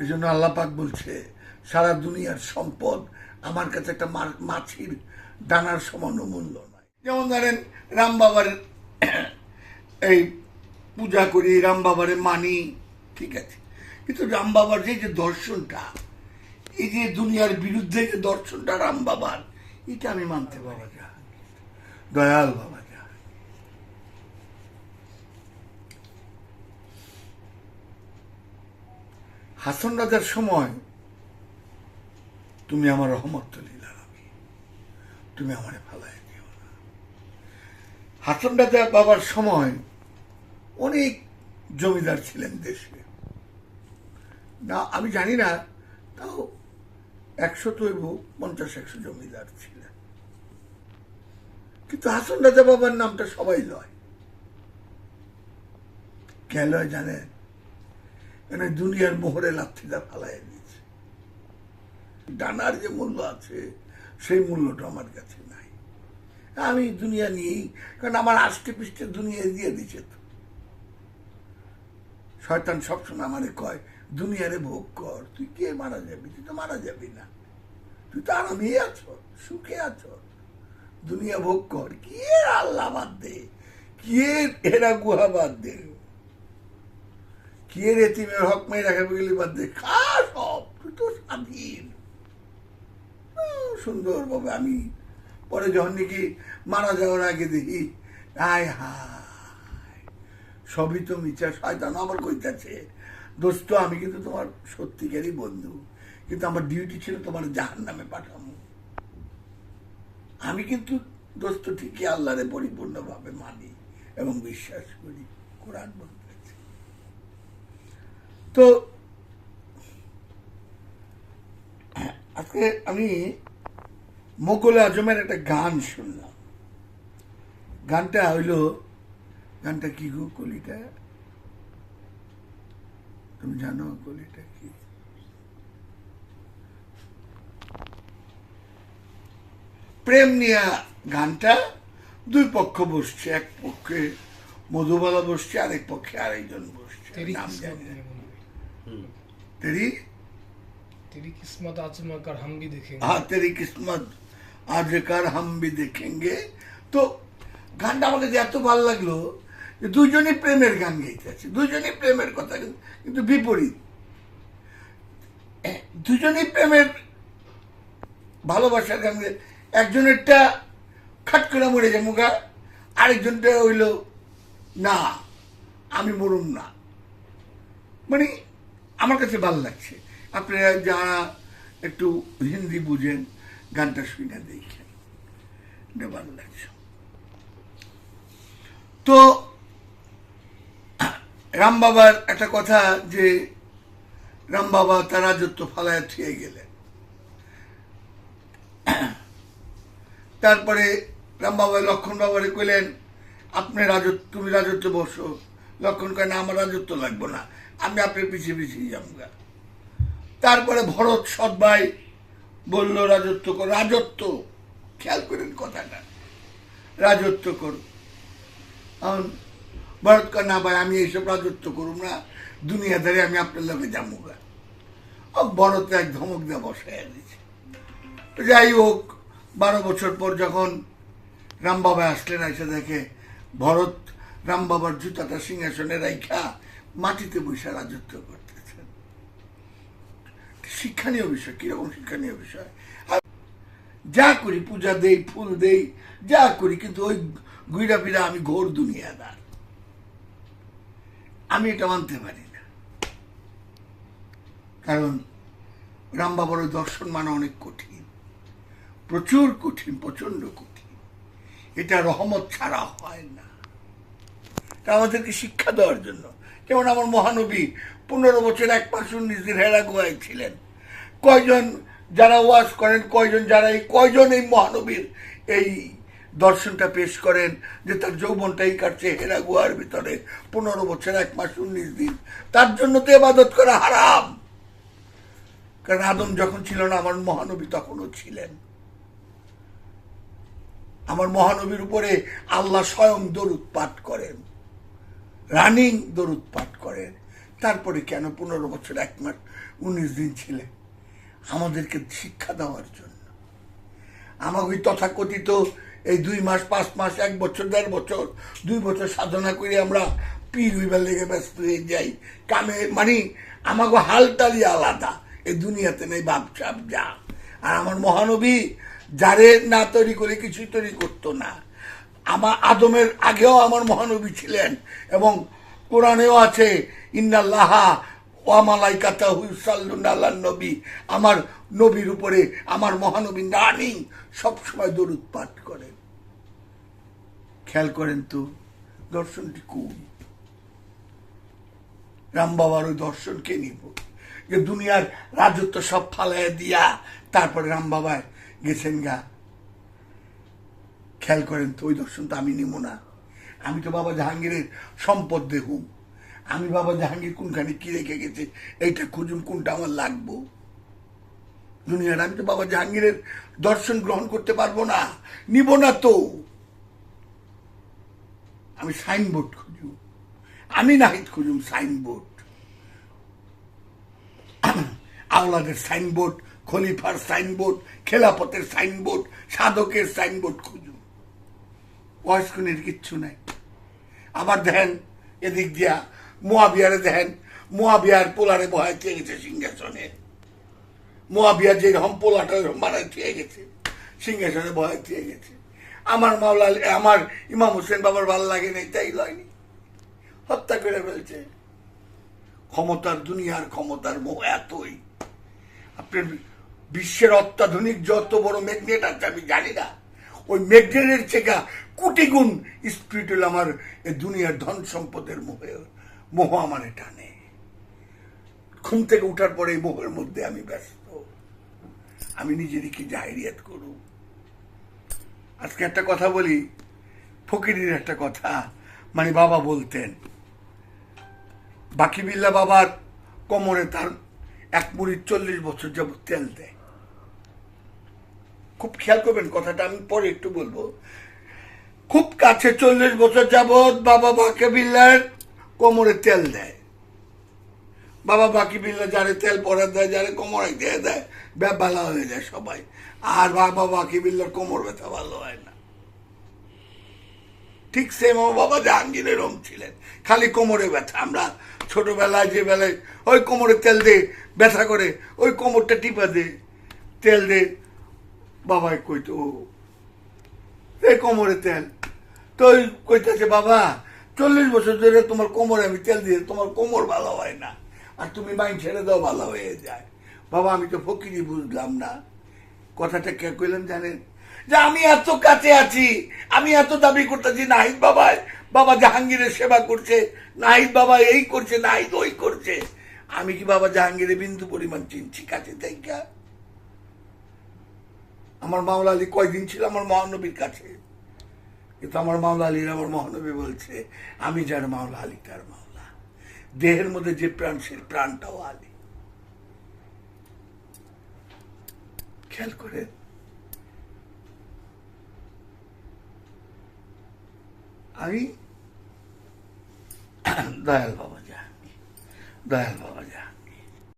এই জন্য আল্লাপাক বলছে, সারা দুনিয়ার সম্পদ আমার কাছে একটা মাছির ডানার সমান মূল্য নয়। যেমন ধরেন রাম বাবার এই পূজা করি রাম বাবারে মানি, ঠিক আছে। কিন্তু রাম বাবার যে যে দর্শনটা, এই যে দুনিয়ার বিরুদ্ধে যে দর্শনটা রাম বাবার এটা আমি মানতে পারি দয়াল বাবা যা হাসন রাজার সময় তুমি আমার রহমত লীলা তুমি আমারে ফালাই দিও না। হাসন রাজা বাবার সময় অনেক জমিদার ছিলেন দেশে। না, আমি জানি না, তাও একশো তৈব, পঞ্চাশ একশো জমিদার ছিলেন। কিন্তু হাসন রাজা বাবার নামটা সবাই লয়। কে লয় জানেন? মানে দুনিয়ার মোহরে লাথিটা ফালাই দিয়েছে। ডানার যে মূল্য আছে, সেই মূল্যটা আমার কাছে নাই। আমি দুনিয়া নিয়েই, কারণ আমার আষ্টে পৃষ্ঠে দুনিয়া দিয়ে দিছে তো। শয়তান সবসময় আমারে কয়, দুনিয়ারে ভোগ কর, তুই কে মারা যাবি? তুই তো মারা যাবি না। তুই তো আরামেই আছো, সুখে আছো। দুনিয়া ভোগ কর। কি আল্লাহ বাদ দে? কি এরা গুহা বাদ দে? কি এর এতিমের হক মেয়ে রাখাবে গেলে বাদ দে? খা সব, তুই তো স্বাধীন। সুন্দর ভাবে আমি পরে যখন নাকি মারা যাওয়ার আগে দেখি আয় হায়, সবই তো মিথ্যা শয়তান আমার কইতাছে। দোস্ত, আমি কিন্তু তোমার সত্যিকারই বন্ধু, কিন্তু আমার ডিউটি ছিল তোমার জাহান নামে পাঠানো। আমি কিন্তু দোস্ত ঠিকই আল্লাহরে পরিপূর্ণভাবে মানি এবং বিশ্বাস করি, কোরআন বলতেছে তো আজকে আমি মোগল আজমের একটা গান শুনলাম। গানটা হইল গানটা কি গো কলিটা তুমি জানো কলিটা কি? প্রেম নিয়া গানটা দুই পক্ষ বসছে এক পক্ষে মধুবালা বসছে আরেক পক্ষে আরেকজন বসছে। নাম জানি না। मेरे मुंडे তেরি तेरी किस्मत आजमा कर हम भी देखेंगे हाँ तेरी किस्मत आज कर हम भी देखेंगे তো গানটা আমাকে যে এত ভালো লাগলো যে দুজনই প্রেমের গান গাইতেছে দুজনই প্রেমের কথা কিন্তু- কিন্তু বিপরীত এ, দুজনই প্রেমের ভালোবাসার গান গাই- একজনেরটা খাট করে মরে যায় মুখা আরেকজনটা হইল না আমি মরুম না মানে আমার কাছে ভালো লাগছে। আপনারা যারা একটু হিন্দি বুঝেন, গানটা শুনে দেখেন। এটা ভালো লাগছে। তো, রাম বাবার একটা কথা যে, রাম বাবা তার রাজত্ব ফালায় থুয়ে গেলেন। তারপরে রাম বাবা লক্ষণ বাবারে কইলেন, আপনি রাজত্ব, তুমি রাজত্ব বসো। লক্ষণ কয়, না, আমার রাজত্ব লাগবো না। আমি আপনার পিছিয়ে পিছিয়ে যাব তারপরে ভরত সৎ ভাই বলল, রাজত্ব কর, রাজত্ব। খেয়াল করেন কথাটা। রাজত্ব করো। এখন ভরত কয়, না ভাই, আমি এইসব রাজত্ব করুম না। দুনিয়াদারে আমি আপনার লোকে যাব গা। ও ভরত এক ধমক দিয়ে বসাইয়া দিয়েছে। যাই হোক, বারো বছর পর যখন রাম বাবা আসলেন, এসে দেখে ভরত রাম বাবার জুতাটা সিংহাসনে রাইখা মাটিতে বসে রাজত্ব করতেছেন। শিক্ষণীয় বিষয়, কীরকম শিক্ষণীয় বিষয়? আর যা করি, পূজা দেই, ফুল দেই, যা করি, কিন্তু ওই ঘুরা ফিরা আমি ঘোর দুনিয়াদার। আমি এটা মানতে পারি না। কারণ রাম বাবার ওই দর্শন মানা অনেক কঠিন। প্রচুর কঠিন প্রচণ্ড কঠিন। এটা রহমত ছাড়া হয় না। এটা আমাদেরকে শিক্ষা দেওয়ার জন্য। যেমন আমার মহানবী পনেরো বছর এক মাস দিন হেরা গোয়ায় ছিলেন। কয়জন যারা ওয়াজ করেন, কয়জন যারা এই, কয়জন এই মহানবীর এই দর্শনটা পেশ করেন যে তার যৌবনটাই কাটছে হেরা গুহার ভিতরে পনেরো বছর এক মাস উনিশ দিন। তার জন্য তো এবাদত করা হারাম। কারণ আদম যখন ছিল না, আমার মহানবী তখনও ছিলেন। আমার মহানবীর উপরে আল্লাহ স্বয়ং দরুদ পাঠ করেন। রানিং দরুদ পাঠ করেন। তারপরে কেন পনেরো বছর এক মাস, উনিশ দিন ছিলেন? আমাদেরকে শিক্ষা দেওয়ার জন্য। আমাকে ওই তথাকথিত এই দুই মাস, পাঁচ মাস, এক বছর, দেড় বছর, দুই বছর সাধনা করে আমরা পীর হইবার লেগে ব্যস্ত হয়ে যাই। কামে মানে আমাকে হালতালি আলাদা। এই দুনিয়াতে নেই বাপ চাপ যা। আর আমার মহানবী যারে না তৈরি করে কিছুই তৈরি করতো না। আমার আদমের আগেও আমার মহানবী ছিলেন এবং কোরআনেও আছে, ইন্নাল্লাহা ওয়ামালাইকাতা হুসাল্লুন আল্লাহ নবী। আমার নবীর উপরে আমার মহানবী নানি সবসময় দরুদ পাঠ করেন। খেয়াল করেন তো, দর্শনটি কোন রাম বাবার ওই দর্শনকে নিব? যে দুনিয়ার রাজত্ব সব ফালাইয়া দিয়া, তারপরে রাম বাবা গেছেন গা। খেয়াল করেন তো, ওই দর্শন তো আমি নিব না। আমি তো বাবা জাহাঙ্গীরের সম্পদ দেখুম আমি বাবা জাহাঙ্গীর কোনখানে কি রেখে গেছে, এইটা খুঁজুন কোনটা আমার লাগবো। দুনিয়ার, আমি তো বাবা জাহাঙ্গীরের দর্শন গ্রহণ করতে পারব না, নিব না তো। আমি সাইনবোর্ড খুঁজু আমি নাহিদ খুঁজুম সাইনবোর্ড। আওলাদের সাইনবোর্ড, খলিফার সাইনবোর্ড, খেলাপথের সাইনবোর্ড, সাধকের সাইনবোর্ড খুঁজুন। বয়স্কনের কিচ্ছু নাই। আবার দেখেন, এদিক দিয়া মোয়াবিয়ারে দেখেন, মোয়াবিয়ার পোলারে বহায় চেয়ে গেছে সিংহাসনে। মোয়াবিয়া যে রকম পোলাটা ওরকম বানায় চেয়ে গেছে, সিংহাসনে বহায় চেয়ে গেছে। আমার মাওলা, আমার ইমাম হোসেন বাবার ভালো লাগে নাই, তাই লয়নি হত্যা করে ফেলছে। ক্ষমতার দুনিয়ার ক্ষমতার মোহ এতই। আপনার বিশ্বের অত্যাধুনিক যত বড় ম্যাগনেট আছে, আমি জানি না। ওই মেঘের চেকা কোটি গুণ স্পিরিট হলো আমার এই দুনিয়ার ধন সম্পদের মোহে, মোহ আমার টানে ঘুম থেকে উঠার পরে এই মোহের মধ্যে আমি ব্যস্ত। আমি নিজেরকে জাহিরিয়াত করু। আজকে একটা কথা বলি, ফকিরের একটা কথা। মানে বাবা বলতেন, বাকি বিল্লা বাবার কোমরে তার এক মুড়ি চল্লিশ বছর যাবত তেল দেয়। খুব খেয়াল করবেন, কথাটা আমি পরে একটু বলব। খুব কাছে চল্লিশ বছর যাবৎ বাবা বাকি বিল্লার কোমরে তেল দেয়। বাবা বাকি বিল্লা যারে তেল পরে দেয়, যারে কোমরে দিয়ে দেয় ভালো হয়ে যায় সবাই। আর বাবা বাকি বিল্লার কোমর ব্যথা ভালো হয় না। ঠিক সেম বাবা জাহাঙ্গীরের রম ছিলেন। খালি কোমরে ব্যথা। আমরা ছোটবেলায় যে বেলায় ওই কোমরে তেল দে ব্যথা করে, ওই কোমরটা টিপা দে তেল দে বাবাই কইতো "ও, এই কোমরে তেল। তো কইতেছে বাবা চল্লিশ বছর ধরে তোমার কোমরে আমি তেল দিয়ে তোমার কোমর ভালো হয় না। আর তুমি মাইন ছেড়ে দাও ভালো হয়ে যায়। বাবা আমি তো ফকিরি বুঝলাম না। কথাটা কে কইলেন জানেন? যে আমি এত কাছে আছি আমি এত দাবি করতেছি নাহিদ বাবা বাবা জাহাঙ্গীরের সেবা করছে নাহিদ বাবা এই করছে নাহিদ ওই করছে। আমি কি বাবা জাহাঙ্গীরের বিন্দু পরিমাণ চিনছি কাছে থেকে? আমার মাওলা আলী কয়দিন ছিল আমার মহানবীর কাছে। কিন্তু আমার মাওলা আলীর আমার মহানবী বলছে, আমি যার মাওলা, আলী তার মাওলা। দেহের মধ্যে যে প্রাণ সে প্রাণটাও আলী। খেয়াল করে আমি দয়াল বাবা যা দয়াল বাবা যা